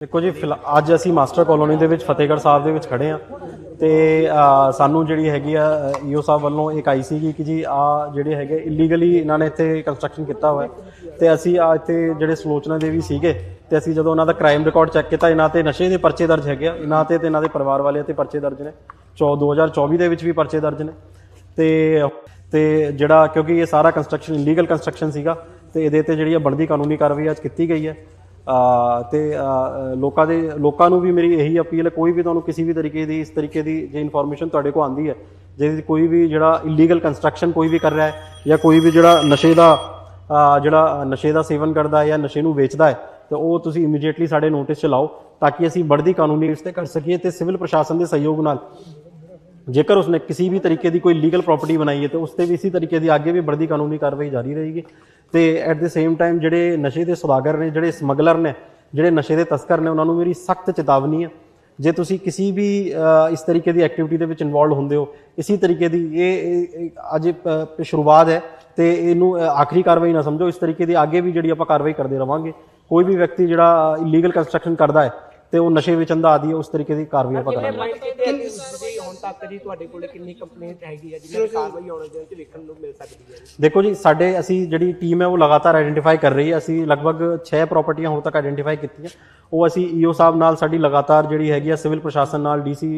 ਦੇਖੋ ਜੀ ਫਿਲ- ਅੱਜ ਅਸੀਂ ਮਾਸਟਰ ਕਲੋਨੀ ਦੇ ਵਿੱਚ ਫਤਿਹਗੜ੍ਹ ਸਾਹਿਬ ਦੇ ਵਿੱਚ ਖੜੇ ਆ ਤੇ ਸਾਨੂੰ ਜਿਹੜੀ ਹੈਗੀ ਆ ਈਓ ਸਾਹਿਬ ਵੱਲੋਂ ਇੱਕ ਆਈ ਸੀਗੀ ਕਿ ਜੀ, ਆ ਜਿਹੜੇ ਹੈਗੇ ਇਲੀਗਲੀ ਇਹਨਾਂ ਨੇ ਇੱਥੇ ਕੰਸਟਰਕਸ਼ਨ ਕੀਤਾ ਹੋਇਆ ਹੈ। ਤੇ ਅਸੀਂ ਆ ਇੱਥੇ ਜਿਹੜੇ ਸਲੋਚਨਾ ਦੇ ਵੀ ਸੀਗੇ, ਤੇ ਅਸੀਂ ਜਦੋਂ ਉਹਨਾਂ ਦਾ ਕ੍ਰਾਈਮ ਰਿਕਾਰਡ ਚੈੱਕ ਕੀਤਾ, ਇਹਨਾਂ ਤੇ ਨਸ਼ੇ ਦੇ ਪਰਚੇ ਦਰਜ ਹੈਗੇ ਆ। ਇਹਨਾਂ ਤੇ ਤੇ ਇਹਨਾਂ ਦੇ ਪਰਿਵਾਰ ਵਾਲਿਆਂ ਤੇ ਪਰਚੇ ਦਰਜ ਨੇ। 14 2024 ਦੇ ਵਿੱਚ ਵੀ ਪਰਚੇ ਦਰਜ ਨੇ। ਤੇ ਤੇ ਜਿਹੜਾ ਕਿਉਂਕਿ ਇਹ ਸਾਰਾ ਕੰਸਟਰਕਸ਼ਨ ਇਲੀਗਲ ਕੰਸਟਰਕਸ਼ਨ ਸੀਗਾ, ਤੇ ਇਹਦੇ ਤੇ ਜਿਹੜੀ ਆ ਬਣਦੀ ਕਾਨੂੰਨੀ ਕਾਰਵਾਈ ਅੱਜ ਕੀਤੀ ਗਈ ਹੈ। ਤੇ ਲੋਕਾਂ ਦੇ, ਲੋਕਾਂ ਨੂੰ ਵੀ ਮੇਰੀ ਇਹੀ ਅਪੀਲ ਹੈ, ਕੋਈ ਵੀ ਤੁਹਾਨੂੰ ਕਿਸੇ ਵੀ ਤਰੀਕੇ ਦੀ, ਇਸ ਤਰੀਕੇ ਦੀ ਜੇ ਇਨਫੋਰਮੇਸ਼ਨ ਤੁਹਾਡੇ ਕੋਲ ਆਂਦੀ ਹੈ, ਜੇ ਕੋਈ ਵੀ ਜਿਹੜਾ ਇਲੀਗਲ ਕੰਸਟਰਕਸ਼ਨ ਕੋਈ ਵੀ ਕਰ ਰਿਹਾ ਹੈ, ਜਾਂ ਕੋਈ ਵੀ ਜਿਹੜਾ ਨਸ਼ੇ ਦਾ ਜਿਹੜਾ ਨਸ਼ੇ ਦਾ ਸੇਵਨ ਕਰਦਾ ਹੈ ਜਾਂ ਨਸ਼ੇ ਨੂੰ ਵੇਚਦਾ ਹੈ, ਤੇ ਉਹ ਤੁਸੀਂ ਇਮੀਡੀਏਟਲੀ ਸਾਡੇ ਨੋਟਿਸ 'ਚ ਲਾਓ, ਤਾਂ ਕਿ ਅਸੀਂ ਵੱਡੀ ਕਾਨੂੰਨੀ ਇਸ ਤੇ ਕਰ ਸਕੀਏ ਤੇ ਸਿਵਲ ਪ੍ਰਸ਼ਾਸਨ ਦੇ ਸਹਿਯੋਗ ਨਾਲ। ਜੇਕਰ ਉਸਨੇ ਕਿਸੇ ਵੀ ਤਰੀਕੇ ਦੀ ਕੋਈ ਲੀਗਲ ਪ੍ਰਾਪਰਟੀ ਬਣਾਈ ਹੈ, ਤੇ ਉਸ ਤੇ ਵੀ ਇਸੇ ਤਰੀਕੇ ਦੀ ਅੱਗੇ ਵੀ ਵੱਡੀ ਕਾਨੂੰਨੀ ਕਾਰਵਾਈ ਜਾਰੀ ਰਹੇਗੀ। ਤੇ ਐਟ ਦੇ ਸੇਮ ਟਾਈਮ ਜਿਹੜੇ ਨਸ਼ੇ ਦੇ ਸੌਦਾਗਰ ਨੇ ਜਿਹੜੇ ਸਮਗਲਰ ਨੇ ਜਿਹੜੇ ਨਸ਼ੇ ਦੇ ਤਸਕਰ ਨੇ ਉਹਨਾਂ ਨੂੰ ਮੇਰੀ ਸਖਤ ਚੇਤਾਵਨੀ ਹੈ ਜੇ ਤੁਸੀਂ ਕਿਸੇ ਵੀ ਇਸ ਤਰੀਕੇ ਦੀ ਐਕਟੀਵਿਟੀ ਦੇ ਵਿੱਚ ਇਨਵੋਲਡ ਹੁੰਦੇ ਹੋ ਇਸੇ ਤਰੀਕੇ ਦੀ ਇਹ ਅੱਜ ਸ਼ੁਰੂਆਤ ਹੈ ਤੇ ਇਹਨੂੰ ਆਖਰੀ ਕਾਰਵਾਈ ਨਾ ਸਮਝੋ। ਇਸ ਤਰੀਕੇ ਦੀ ਅੱਗੇ ਵੀ ਜਿਹੜੀ ਆਪਾਂ ਕਾਰਵਾਈ ਕਰਦੇ ਰਵਾਂਗੇ। ਕੋਈ ਵੀ ਵਿਅਕਤੀ ਜਿਹੜਾ ਇਲੀਗਲ ਕੰਸਟਰਕਸ਼ਨ ਕਰਦਾ ਹੈ ਤੇ ਉਹ ਨਸ਼ੇ ਵੇਚਣ ਦਾ ਆਦੀ ਹੈ ਉਸ ਤਰੀਕੇ ਦੀ ਕਾਰਵਾਈ ਆਪਾਂ ਕਰਾਂਗੇ। ਹੁਣ ਤੱਕ ਜੀ ਤੁਹਾਡੇ ਕੋਲ ਕਿੰਨੀ ਕੰਪਲੇਂਟ ਹੈਗੀ ਹੈ ਜਿਹਨਾਂ ਦੀ ਕਾਰਵਾਈ ਆਉਣ ਦੇ ਵਿੱਚ ਵੇਖਣ ਨੂੰ ਮਿਲ ਸਕਦੀ ਹੈ ਜੀ? ਦੇਖੋ ਜੀ ਸਾਡੇ ਅਸੀਂ ਜਿਹੜੀ ਟੀਮ ਹੈ ਉਹ ਲਗਾਤਾਰ ਆਇਡੈਂਟੀਫਾਈ ਕਰ ਰਹੀ ਹੈ। ਅਸੀਂ ਲਗਭਗ 6 ਪ੍ਰਾਪਰਟੀਆਂ ਹੁਣ ਤੱਕ ਆਇਡੈਂਟੀਫਾਈ ਕੀਤੀਆਂ। ਉਹ ਅਸੀਂ ਈਓ ਸਾਹਿਬ ਨਾਲ ਸਾਡੀ ਲਗਾਤਾਰ ਜਿਹੜੀ ਹੈਗੀ ਆ ਸਿਵਲ ਪ੍ਰਸ਼ਾਸਨ ਨਾਲ ਡੀਸੀ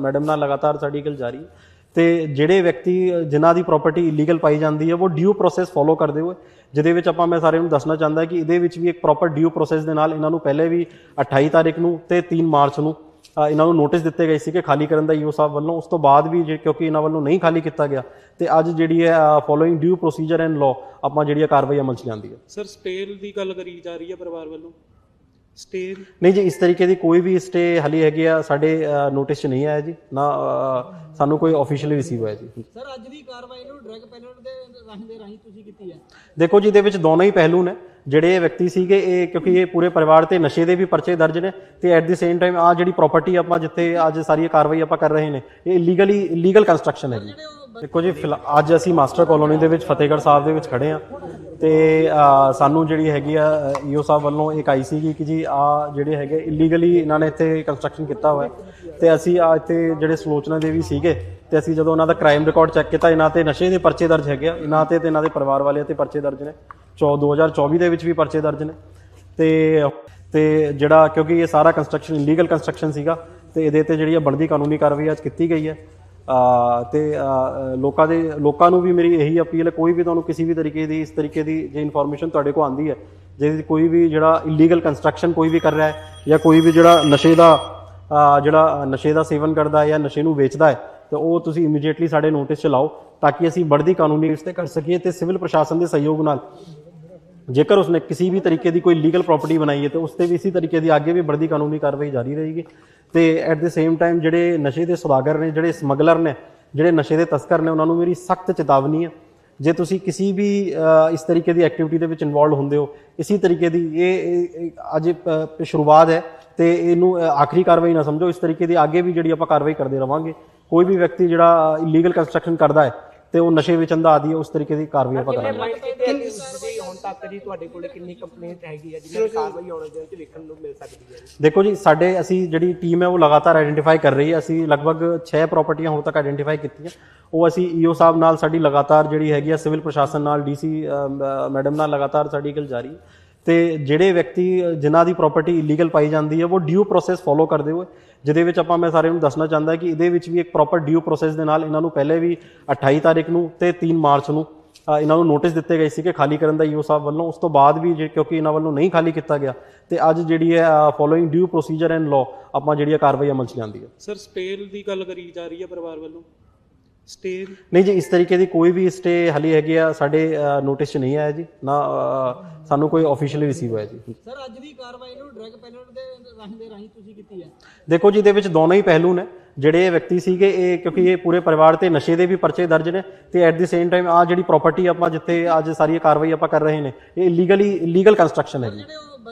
ਮੈਡਮ ਨਾਲ ਲਗਾਤਾਰ ਸਾਡੀ ਗੱਲ ਜਾਰੀ ਹੈ। ਤੇ ਜਿਹੜੇ ਵਿਅਕਤੀ ਅ, ਜਿਨ੍ਹਾਂ ਦੀ ਪ੍ਰਾਪਰਟੀ ਇਲੀਗਲ ਪਾਈ ਜਾਂਦੀ ਹੈ ਉਹ ਡਿਊ ਪ੍ਰੋਸੈਸ ਫੋਲੋ ਕਰਦੇ ਹੋਏ ਜਿਹਦੇ ਵਿੱਚ ਆਪਾਂ ਮੈਂ ਸਾਰਿਆਂ ਨੂੰ ਦੱਸਣਾ ਚਾਹੁੰਦਾ ਕਿ ਇਹਦੇ ਵਿੱਚ ਵੀ ਇੱਕ ਪ੍ਰੋਪਰ ਡਿਊ ਪ੍ਰੋਸੈਸ ਦੇ ਨਾਲ ਇਹਨਾਂ ਨੂੰ ਪਹਿਲੇ ਵੀ 28 ਤਾਰੀਖ ਨੂੰ ਤੇ 3 ਮਾਰਚ ਨੂੰ ਇਹਨਾਂ ਨੂੰ ਨੋਟਿਸ ਦਿੱਤੇ ਗਏ ਸੀ ਕਿ ਖਾਲੀ ਕਰਨ ਦਾ ਈਓ ਸਾਹਿਬ ਵੱਲੋਂ। ਉਸ ਤੋਂ ਬਾਅਦ ਵੀ ਜੇ ਕਿਉਂਕਿ ਇਹਨਾਂ ਵੱਲੋਂ ਨਹੀਂ ਖਾਲੀ ਕੀਤਾ ਗਿਆ ਤੇ ਅੱਜ ਜਿਹੜੀ ਹੈ following due procedure and law ਆਪਾਂ ਜਿਹੜੀ ਕਾਰਵਾਈ ਅਮਲ ਚ ਲਿਆਂਦੀ ਹੈ। ਸਰ ਸਟੇਲ ਦੀ ਗੱਲ ਕਰੀ ਜਾ ਰਹੀ ਹੈ ਪਰਿਵਾਰ ਵੱਲੋਂ? ਸਟੇਲ ਨਹੀਂ ਜੀ ਇਸ ਤਰੀਕੇ ਦੀ ਕੋਈ ਵੀ ਸਟੇ ਹਲੀ ਹੈਗੀ ਆ ਸਾਡੇ ਨੋਟਿਸ 'ਚ ਨਹੀਂ ਆਇਆ ਜੀ। ਨਾ ਸਾਨੂੰ ਕੋਈ ਆਫੀਸ਼ੀਅਲੀ ਰਿਸੀਵ ਹੋਇਆ ਜੀ। ਸਰ ਅੱਜ ਦੀ ਕਾਰਵਾਈ ਨੂੰ ਡਰਗ ਪੈਨਲ ਦੇ ਰਾਹੀਂ ਦੇ ਰਾਹੀਂ ਤੁਸੀਂ ਕੀਤੀ ਹੈ? ਦੇਖੋ ਜੀ ਇਹਦੇ ਵਿੱਚ ਦੋਨੋਂ ਹੀ ਪਹਿਲੂ ਨੇ। ਜਿਹੜੇ ਇਹ ਵਿਅਕਤੀ ਸੀਗੇ, ਇਹ ਕਿਉਂਕਿ ਇਹ ਪੂਰੇ ਪਰਿਵਾਰ ਤੇ ਨਸ਼ੇ ਦੇ ਵੀ ਪਰਚੇ ਦਰਜ ਨੇ ਤੇ ਐਟ ਦੀ ਸੇਮ ਟਾਈਮ ਆ ਜਿਹੜੀ ਪ੍ਰਾਪਰਟੀ ਆਪਾਂ ਜਿੱਥੇ ਅੱਜ ਸਾਰੀ ਇਹ ਕਾਰਵਾਈ ਆਪਾਂ ਕਰ ਰਹੇ ਨੇ, ਇਹ ਇਲੀਗਲੀ ਇਲੀਗਲ ਕੰਸਟਰਕਸ਼ਨ ਹੈ ਜੀ। ਦੇਖੋ ਜੀ, ਫਿਲ- ਅੱਜ ਅਸੀਂ ਮਾਸਟਰ ਕਲੋਨੀ ਦੇ ਵਿੱਚ, ਫਤਿਹਗੜ੍ਹ ਸਾਹਿਬ ਦੇ ਵਿੱਚ ਖੜੇ ਆ ਤੇ ਸਾਨੂੰ ਜਿਹੜੀ ਹੈਗੀ ਆ ਈਓ ਸਾਹਿਬ ਵੱਲੋਂ ਇੱਕ ਆਈ ਸੀਗੀ ਕਿ ਜੀ ਆ ਜਿਹੜੇ ਹੈਗੇ ਇਲੀਗਲੀ ਇਹਨਾਂ ਨੇ ਇੱਥੇ ਕੰਸਟਰਕਸ਼ਨ ਕੀਤਾ ਹੋਇਆ ਹੈ। ਤੇ ਅਸੀਂ ਆ ਇੱਥੇ ਜਿਹੜੇ ਸਲੋਚਨਾ ਦੇ ਵੀ ਸੀਗੇ, ਤੇ ਅਸੀਂ ਜਦੋਂ ਉਹਨਾਂ ਦਾ ਕ੍ਰਾਈਮ ਰਿਕਾਰਡ ਚੈੱਕ ਕੀਤਾ, ਇਹਨਾਂ ਤੇ ਨਸ਼ੇ ਦੇ ਪਰਚੇ ਦਰਜ ਹੈਗੇ ਆ, ਇਹਨਾਂ ਤੇ ਤੇ ਇਹਨਾਂ ਦੇ ਪਰਿਵਾਰ ਵਾਲਿਆਂ ਤੇ ਪਰਚੇ ਦਰਜ ਨੇ। 2024 ਦੇ ਵਿੱਚ ਵੀ ਪਰਚੇ ਦਰਜ ਨੇ। ਤੇ ਤੇ ਜਿਹੜਾ ਕਿਉਂਕਿ ਇਹ ਸਾਰਾ ਕੰਸਟਰਕਸ਼ਨ ਇਲੀਗਲ ਕੰਸਟਰਕਸ਼ਨ ਸੀਗਾ ਤੇ ਇਹਦੇ ਤੇ ਜਿਹੜੀ ਆ ਬਣਦੀ ਕਾਨੂੰਨੀ ਕਾਰਵਾਈ ਅੱਜ ਕੀਤੀ ਗਈ ਹੈ। ਅ, ਤੇ ਲੋਕਾਂ ਦੇ ਲੋਕਾਂ ਨੂੰ ਵੀ ਮੇਰੀ ਇਹੀ ਅਪੀਲ ਹੈ ਕੋਈ ਵੀ ਤੁਹਾਨੂੰ ਕਿਸੇ ਵੀ ਤਰੀਕੇ ਦੀ ਇਸ ਤਰੀਕੇ ਦੀ ਜੇ ਇਨਫੋਰਮੇਸ਼ਨ ਤੁਹਾਡੇ ਕੋਲ ਆਂਦੀ ਹੈ ਜੇ ਕੋਈ ਵੀ ਜਿਹੜਾ ਇਲੀਗਲ ਕੰਸਟਰਕਸ਼ਨ ਕੋਈ ਵੀ ਕਰ ਰਿਹਾ ਹੈ ਜਾਂ ਕੋਈ ਵੀ ਜਿਹੜਾ ਨਸ਼ੇ ਦਾ ਜਿਹੜਾ ਨਸ਼ੇ ਦਾ ਸੇਵਨ ਕਰਦਾ ਹੈ ਜਾਂ ਨਸ਼ੇ ਨੂੰ ਵੇਚਦਾ ਹੈ ਤਾਂ ਉਹ ਤੁਸੀਂ ਇਮੀਡੀਏਟਲੀ ਸਾਡੇ ਨੋਟਿਸ 'ਚ ਲਾਓ ਤਾਂ ਕਿ ਅਸੀਂ ਵੱਡੀ ਕਾਨੂੰਨੀ ਇਸ ਕਰ ਸਕੀਏ ਤੇ ਸਿਵਲ ਪ੍ਰਸ਼ਾਸਨ ਦੇ ਸਹਿਯੋਗ ਨਾਲ ਜੇਕਰ ਉਸਨੇ ਕਿਸੇ ਵੀ ਤਰੀਕੇ ਦੀ ਕੋਈ ਲੀਗਲ ਪ੍ਰਾਪਰਟੀ ਬਣਾਈ ਹੈ ਤੇ ਉਸ ਤੇ ਵੀ ਇਸੇ ਤਰੀਕੇ ਦੀ ਅੱਗੇ ਵੀ ਵੱਡੀ ਕਾਨੂੰਨੀ ਕਾਰਵਾਈ ਜਾਰੀ ਰਹੇਗੀ। ਤੇ ਐਟ ਦ ਸੇਮ ਟਾਈਮ ਜਿਹੜੇ ਨਸ਼ੇ ਦੇ ਸੁਦਾਗਰ ਨੇ, ਜਿਹੜੇ ਸਮਗਲਰ ਨੇ, ਜਿਹੜੇ ਨਸ਼ੇ ਦੇ ਤਸਕਰ ਨੇ, ਉਹਨਾਂ ਨੂੰ ਮੇਰੀ ਸਖਤ ਚੇਤਾਵਨੀ ਹੈ। ਜੇ ਤੁਸੀਂ ਕਿਸੇ ਵੀ ਇਸ ਤਰੀਕੇ ਦੀ ਐਕਟੀਵਿਟੀ ਦੇ ਵਿੱਚ ਇਨਵੋਲਵ ਹੁੰਦੇ ਹੋ, ਇਸੇ ਤਰੀਕੇ ਦੀ ਇਹ ਅੱਜ ਸ਼ੁਰੂਆਤ ਹੈ ਤੇ ਇਹਨੂੰ ਆਖਰੀ ਕਾਰਵਾਈ ਨਾ ਸਮਝੋ, ਇਸ ਤਰੀਕੇ ਦੀ ਅੱਗੇ ਵੀ ਜਿਹੜੀ ਆਪਾਂ ਕਾਰਵਾਈ ਕਰਦੇ ਰਵਾਂਗੇ। ਕੋਈ ਵੀ ਵਿਅਕਤੀ ਜਿਹੜਾ ਇਲੀਗਲ ਕੰਸਟਰਕਸ਼ਨ ਕਰਦਾ ਹੈ ਤੇ ਉਹ ਨਸ਼ੇ ਵੇਚਣ ਦਾ ਆਦੀ ਹੈ ਉਸ ਤਰੀਕੇ ਦੀ ਕਾਰਵਾਈ ਆਪਾਂ ਕਰਾਂਗੇ। ਜੀ ਹੁਣ ਤੱਕ ਜੀ ਤੁਹਾਡੇ ਕੋਲ ਕਿੰਨੀ ਕੰਪਲੇਂਟ ਹੈਗੀ ਹੈ ਜਿਹਨਾਂ ਦੀ ਕਾਰਵਾਈ ਆਉਣ ਦੇ ਵਿੱਚ ਵੇਖਣ ਨੂੰ ਮਿਲ ਸਕਦੀ ਹੈ? ਦੇਖੋ ਜੀ ਸਾਡੇ ਅਸੀਂ ਜਿਹੜੀ ਟੀਮ ਹੈ ਉਹ ਲਗਾਤਾਰ ਆਇਡੈਂਟੀਫਾਈ ਕਰ ਰਹੀ ਹੈ। ਅਸੀਂ ਲਗਭਗ 6 ਪ੍ਰਾਪਰਟੀਆਂ ਹੁਣ ਤੱਕ ਆਇਡੈਂਟੀਫਾਈ ਕੀਤੀਆਂ। ਉਹ ਅਸੀਂ ਈਓ ਸਾਹਿਬ ਨਾਲ ਸਾਡੀ ਲਗਾਤਾਰ ਜਿਹੜੀ ਹੈਗੀ ਆ ਸਿਵਲ ਪ੍ਰਸ਼ਾਸਨ ਨਾਲ ਡੀਸੀ ਮੈਡਮ ਨਾਲ ਲਗਾਤਾਰ ਸਾਡੀ ਗੱਲ ਜਾਰੀ। ਹੈ ਤੇ ਜਿਹੜੇ ਵਿਅਕਤੀ ਅ, ਜਿਨ੍ਹਾਂ ਦੀ ਪ੍ਰਾਪਰਟੀ ਇਲੀਗਲ ਪਾਈ ਜਾਂਦੀ ਹੈ ਉਹ ਡਿਊ ਪ੍ਰੋਸੈਸ ਫੋਲੋ ਕਰਦੇ ਹੋਏ ਜਿਹਦੇ ਵਿੱਚ ਆਪਾਂ ਮੈਂ ਸਾਰਿਆਂ ਨੂੰ ਦੱਸਣਾ ਚਾਹੁੰਦਾ ਕਿ ਇਹਦੇ ਵਿੱਚ ਵੀ ਇੱਕ ਪ੍ਰੋਪਰ ਡਿਊ ਪ੍ਰੋਸੈਸ ਦੇ ਨਾਲ ਇਹਨਾਂ ਨੂੰ ਪਹਿਲੇ ਵੀ 28 ਤਾਰੀਖ ਨੂੰ ਤੇ 3 ਮਾਰਚ ਨੂੰ ਇਹਨਾਂ ਨੂੰ ਨੋਟਿਸ ਦਿੱਤੇ ਗਏ ਸੀ ਕਿ ਖਾਲੀ ਕਰਨ ਦਾ ਈਓ ਸਾਹਿਬ ਵੱਲੋਂ। ਉਸ ਤੋਂ ਬਾਅਦ ਵੀ ਜੇ ਕਿਉਂਕਿ ਇਹਨਾਂ ਵੱਲੋਂ ਨਹੀਂ ਖਾਲੀ ਕੀਤਾ ਗਿਆ ਤੇ ਅੱਜ ਜਿਹੜੀ ਹੈ following due procedure and law ਆਪਾਂ ਜਿਹੜੀ ਇਹ ਕਾਰਵਾਈ ਅਮਲ ਚ ਲਿਆਂਦੀ ਹੈ। ਸਰ ਸਟੇਲ ਦੀ ਗੱਲ ਕਰੀ ਜਾ ਰਹੀ ਹੈ ਪਰਿਵਾਰ ਵੱਲੋਂ? ਸਟੇਲ ਨਹੀਂ ਜੀ ਇਸ ਤਰੀਕੇ ਦੀ ਕੋਈ ਵੀ ਸਟੇ ਹਲੀ ਹੈਗੀ ਆ ਸਾਡੇ ਨੋਟਿਸ 'ਚ ਨਹੀਂ ਆਇਆ ਜੀ। ਨਾ ਸਾਨੂੰ ਕੋਈ ਆਫੀਸ਼ੀਅਲੀ ਰਿਸੀਵ ਹੋਇਆ ਜੀ। ਸਰ ਅੱਜ ਦੀ ਕਾਰਵਾਈ ਨੂੰ ਡਰਗ ਪੈਨਲ ਦੇ ਰਾਹੀਂ ਦੇ ਰਾਹੀਂ ਤੁਸੀਂ ਕੀਤੀ ਹੈ? ਦੇਖੋ ਜੀ ਇਹਦੇ ਵਿੱਚ ਦੋਨੋਂ ਹੀ ਪਹਿਲੂ ਨੇ। ਜਿਹੜੇ ਇਹ ਵਿਅਕਤੀ ਸੀਗੇ ਇਹ ਕਿਉਂਕਿ ਇਹ ਪੂਰੇ ਪਰਿਵਾਰ ਤੇ ਨਸ਼ੇ ਦੇ ਵੀ ਪਰਚੇ ਦਰਜ ਨੇ ਤੇ ਐਟ ਦੀ ਸੇਮ ਟਾਈਮ ਆ ਜਿਹੜੀ ਪ੍ਰਾਪਰਟੀ ਆਪਾਂ ਜਿੱਥੇ ਅੱਜ ਸਾਰੀ ਕਾਰਵਾਈ ਆਪਾਂ ਕਰ ਰਹੇ ਨੇ ਇਹ ਇਲੀਗਲੀ ਇਲੀਗਲ ਕੰਸਟਰਕਸ਼ਨ ਹੈ ਜੀ।